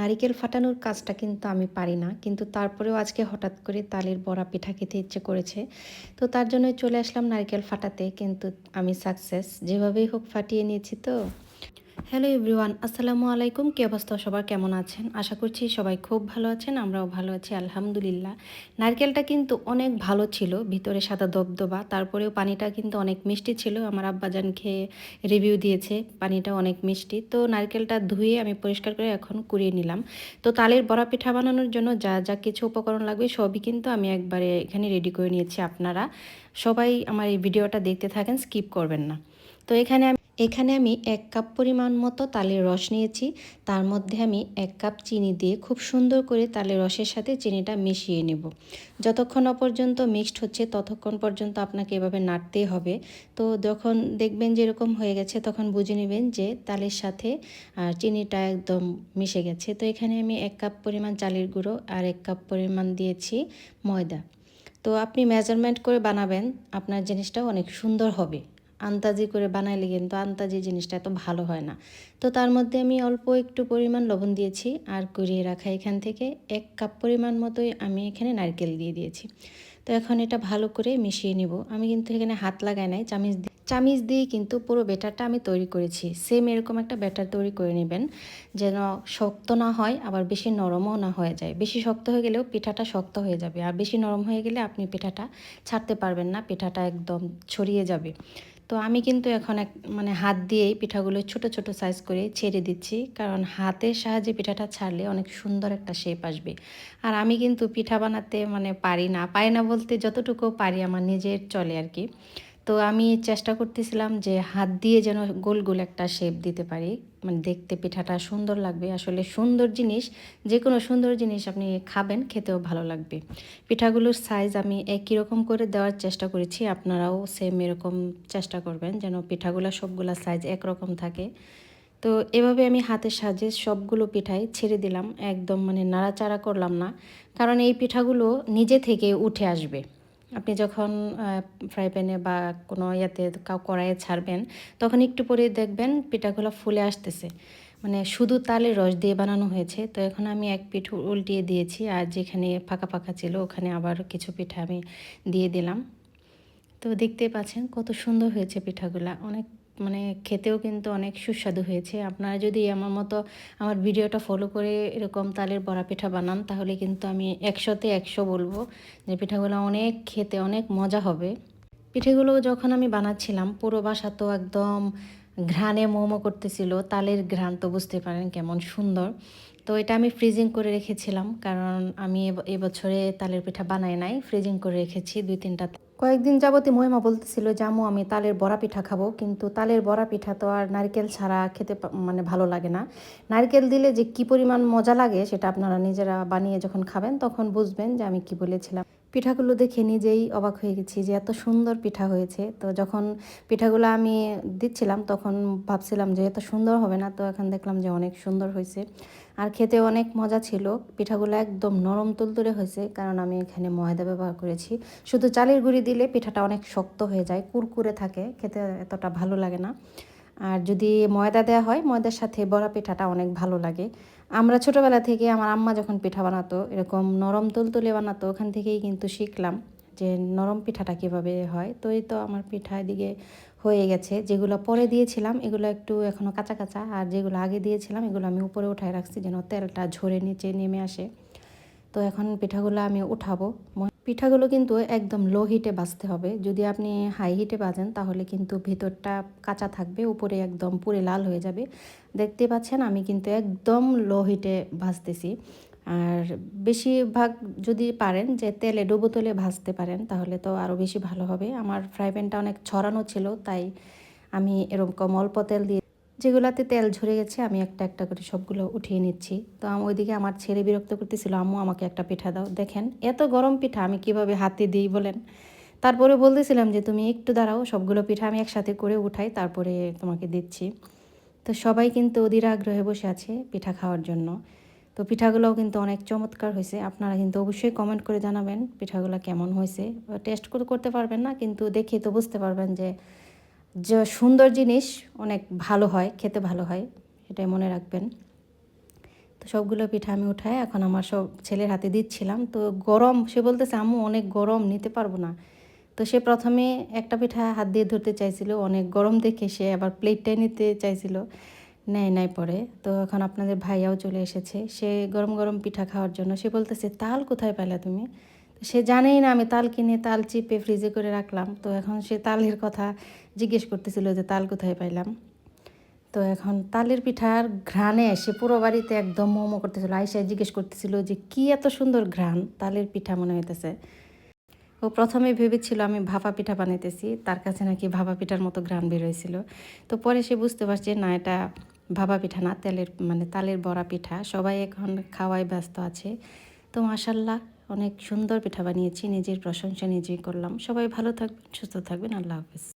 নারিকেল ফাটানোর কাজটা কিন্তু আমি পারি না। কিন্তু তারপরেও আজকে হঠাৎ করে তালের বড়া পিঠা খেতে ইচ্ছে করেছে। তো তার জন্য চলে আসলাম নারিকেল ফাটাতে। কিন্তু আমি সাকসেস যেভাবেই হোক ফাটিয়ে নিয়েছি তো। হ্যালো এভরিওয়ান, আসসালামু আলাইকুম। কি অবস্থা? সবার কেমন আছেন? আশা করছি সবাই খুব ভালো আছেন, আমরাও ভালো আছি, আলহামদুলিল্লাহ। নারকেলটা কিন্তু অনেক ভালো ছিল, ভিতরে সাদা দবদবা, তারপরেও পানিটা কিন্তু অনেক মিষ্টি ছিল। আমার আব্বাজান খেয়ে রিভিউ দিয়েছে, পানিটা অনেক মিষ্টি। তো নারকেলটা ধুয়ে আমি পরিষ্কার করে এখন কুড়িয়ে নিলাম। তো তালের বড়া পিঠা বানানোর জন্য যা যা কিছু উপকরণ লাগবে সবই কিন্তু আমি একবারে এখানে রেডি করে নিয়েছি আপনারা। সবাই আমার এই ভিডিওটা দেখতে থাকেন স্কিপ করবেন না। তো এখানে আমি এখানে আমি এক কাপ পরিমাণ মতো তালের রস নিয়েছি। তার মধ্যে আমি এক কাপ চিনি দিয়ে খুব সুন্দর করে তালের রসের সাথে চিনিটা মিশিয়ে নেব। যতক্ষণ পর্যন্ত মিক্সড হচ্ছে ততক্ষণ পর্যন্ত আপনাকে এভাবে নাড়তেই হবে। তো যখন দেখবেন যে এরকম হয়ে গেছে, তখন বুঝে নেবেন যে তালের সাথে আর চিনিটা একদম মিশে গেছে। তো এখানে আমি এক কাপ পরিমাণ চালের গুঁড়ো আর এক কাপ পরিমাণ দিয়েছি ময়দা। তো আপনি মেজারমেন্ট করে বানাবেন, আপনার জিনিসটা অনেক সুন্দর হবে। আন্তাজি করে বানাইলে কিন্তু আন্তাজি জিনিসটা এত ভালো হয় না। তো তার মধ্যে আমি অল্প একটু পরিমাণ লবণ দিয়েছি আর কুড়িয়ে রাখা এখান থেকে এক কাপ পরিমাণ মতোই আমি এখানে নারকেল দিয়ে দিয়েছি। তো এখন এটা ভালো করে মিশিয়ে নিব। আমি কিন্তু এখানে হাত লাগাই নাই, চামিচ দিয়ে চামিচ দিয়ে কিন্তু পুরো ব্যাটারটা আমি তৈরি করেছি। সেম এরকম একটা ব্যাটার তৈরি করে নেবেন, যেন শক্ত না হয়, আবার বেশি নরমও না হয়ে যায়। বেশি শক্ত হয়ে গেলেও পিঠাটা শক্ত হয়ে যাবে। আর বেশি নরম হয়ে গেলে আপনি পিঠাটা ছাড়তে পারবেন না, পিঠাটা একদম ছড়িয়ে যাবে। তো আমি কিন্তু এখন এক মানে হাত দিয়েই পিঠাগুলো ছোট ছোট সাইজ করে ছেড়ে দিচ্ছি। কারণ হাতের সাহায্যে পিঠাটা ছাড়লে অনেক সুন্দর একটা শেপ আসবে। আর আমি কিন্তু পিঠা বানাতে মানে পারি না পারি না বলতে যতটুকু পারি আমার নিজের চলে আর কি। তো আমি চেষ্টা করতেছিলাম যে হাত দিয়ে যেন গোল গোল একটা শেপ দিতে পারি। মানে দেখতে, পিঠাটা সুন্দর লাগবে। আসলে সুন্দর জিনিস যে কোনো সুন্দর জিনিস আপনি খাবেন, খেতেও ভালো লাগবে। পিঠাগুলোর সাইজ আমি একই রকম করে দেওয়ার চেষ্টা করেছি। আপনারাও সেম এরকম চেষ্টা করবেন যেন পিঠাগুলো সবগুলা সাইজ একরকম থাকে। তো এভাবে আমি হাতের সাহায্যে সবগুলো পিঠাই ছেড়ে দিলাম। একদম মানে নাড়াচাড়া করলাম না। কারণ এই পিঠাগুলো নিজে থেকে উঠে আসবে। আপনি যখন ফ্রাই প্যানে বা কোনো ইয়েতে কড়াইয়ে ছাড়বেন, তখন একটু পরে দেখবেন পিঠাগুলো ফুলে আসতেছে। মানে শুধু তালের রস দিয়ে বানানো হয়েছে, তো এখন আমি এক পিঠ উল্টিয়ে দিয়েছি আর যেখানে ফাঁকা ফাঁকা ছিল ওখানে আবার কিছু পিঠা আমি দিয়ে দিলাম। তো দেখতে পাচ্ছেন কত সুন্দর হয়েছে পিঠাগুলা, অনেক মানে খেতেও কিন্তু অনেক সুস্বাদু হয়েছে। আপনারা যদি আমার মতো আমার ভিডিওটা ফলো করে এরকম তালের বড়া পিঠা বানান, তাহলে কিন্তু আমি একশোতে একশো বলব যে পিঠাগুলো অনেক খেতে অনেক মজা হবে। পিঠেগুলো যখন আমি বানাচ্ছিলাম, পুরো বাসা তো একদম ঘ্রাণে মোমো করতেছিল, তালের ঘ্রাণ তো বুঝতে পারেন কেমন সুন্দর। তো এটা আমি ফ্রিজিং করে রেখেছিলাম, কারণ আমি এবছরে তালের পিঠা বানাই নাই ফ্রিজিং করে রেখেছি দুই তিনটা কয়েকদিন যাবতই মহিমা বলতেছিল জামু আমি তালের বড়া পিঠা খাব। কিন্তু তালের বড়া পিঠা তো আর নারকেল ছাড়া খেতে মানে ভালো লাগে না। নারকেল দিলে যে কি পরিমাণ মজা লাগে, সেটা আপনারা নিজেরা বানিয়ে যখন খাবেন, তখন বুঝবেন যে আমি কি বলেছিলাম। পিঠাগুলো দেখে নিজেই অবাক হয়ে গেছি যে এত সুন্দর পিঠা হয়েছে। তো যখন পিঠাগুলো আমি দিচ্ছিলাম, তখন ভাবছিলাম যে এত সুন্দর হবে না, তো এখন দেখলাম যে অনেক সুন্দর হয়েছে। আর খেতে অনেক মজা ছিল, পিঠাগুলো একদম নরম তুলতুলে হয়েছে, কারণ আমি এখানে ময়দা ব্যবহার করেছি। শুধু চালের গুঁড়ি দিলে পিঠাটা অনেক শক্ত হয়ে যায়, কুরকুরে থাকে, খেতে এতটা ভালো লাগে না। আর যদি ময়দা দেওয়া হয়, ময়দার সাথে বড়া পিঠাটা অনেক ভালো লাগে। আমরা ছোটোবেলা থেকে আমার আম্মা যখন পিঠা বানাতো, এরকম নরম তুলতুলে বানাতো, ওখান থেকেই কিন্তু শিখলাম যে নরম পিঠাটা কীভাবে হয়। তো এই তো আমার পিঠা এদিকে হয়ে গেছে। যেগুলো পরে দিয়েছিলাম, এগুলো একটু এখনও কাঁচা কাঁচা, আর যেগুলো আগে দিয়েছিলাম, এগুলো আমি উপরে উঠায় রাখছি যেন তেলটা ঝরে নিচে নেমে আসে। তো এখন পিঠাগুলো আমি উঠাবো। পিঠাগুলো কিন্তু একদম লো হিটে বাজতে হবে। যদি আপনি হাই হিটে বাজেন, তাহলে কিন্তু ভিতরটা কাঁচা থাকবে, উপরে একদম পুরে লাল হয়ে যাবে। দেখতে পাচ্ছেন, আমি কিন্তু একদম লো হিটে ভাজতেছি। আর বেশিরভাগ যদি পারেন যে তেলে ডুবো তেলে ভাজতে পারেন, তাহলে তো আরও বেশি ভালো হবে। আমার ফ্রাই প্যানটা অনেক ছড়ানো ছিল, তাই আমি এরকম অল্প তেল দিয়ে যেগুলাতে তেল ঝরে গেছে, আমি একটা একটা করে সবগুলো উঠিয়ে নিচ্ছি। তো ওইদিকে আমার ছেলে বিরক্ত করতেছিল, আম্মু, আমাকে একটা পিঠা দাও। দেখেন, এত গরম পিঠা আমি কীভাবে হাতে দিই বলেন? তারপরে বলতেছিলাম যে, তুমি একটু দাঁড়াও, সবগুলো পিঠা আমি একসাথে করে উঠাই, তারপরে তোমাকে দিচ্ছি। তো সবাই কিন্তু অধীর আগ্রহে বসে আছে পিঠা খাওয়ার জন্য। তো পিঠাগুলোও কিন্তু অনেক চমৎকার হয়েছে। আপনারা কিন্তু অবশ্যই কমেন্ট করে জানাবেন পিঠাগুলো কেমন হয়েছে। টেস্ট করতে পারবেন না, কিন্তু দেখে তো বুঝতে পারবেন যে যে সুন্দর জিনিস অনেক ভালো হয়, খেতে ভালো হয়, এটাই মনে রাখবেন। তো সবগুলো পিঠা আমি উঠায়, এখন আমার সব ছেলের হাতে দিচ্ছিলাম। তো গরম, সে বলতেছে, আম্মু, অনেক গরম, নিতে পারব না। তো সে প্রথমে একটা পিঠা হাত দিয়ে ধরতে চাইছিল, অনেক গরম দেখে সে আবার প্লেটটাই নিতে চাইছিল, নেয় নাই পরে। তো এখন আপনাদের ভাইয়াও চলে এসেছে, সে গরম গরম পিঠা খাওয়ার জন্য। সে বলতেছে, তাল কোথায় পেলা তুমি? সে জানেই না আমি তাল কিনে তাল চিপে ফ্রিজে করে রাখলাম। তো এখন সে তালের কথা জিজ্ঞেস করতেছিল যে, তাল কোথায় পাইলাম? তো এখন তালের পিঠার ঘ্রাণে সে পুরো বাড়িতে একদম মোমো করতেছিল। আয়সায় জিজ্ঞেস করতেছিল যে, কি এত সুন্দর ঘ্রাণ? তালের পিঠা মনে হইতেছে? ও প্রথমে ভেবেছিল, আমি ভাপা পিঠা বানাইতেছি। তার কাছে নাকি ভাপা পিঠার মতো ঘ্রাণ বেরোয়ছিল তো পরে সে বুঝতে পারছে, না, এটা ভাপা পিঠা না, তেলের মানে তালের বড়া পিঠা। সবাই এখন খাওয়ায় ব্যস্ত আছে। তো মাসাল্লাহ অনেক সুন্দর পিঠা বানিয়েছি, নিজের প্রশংসা নিজেই করলাম। সবাই ভালো থাকবেন, সুস্থ থাকবেন, আল্লাহ হাফিজ।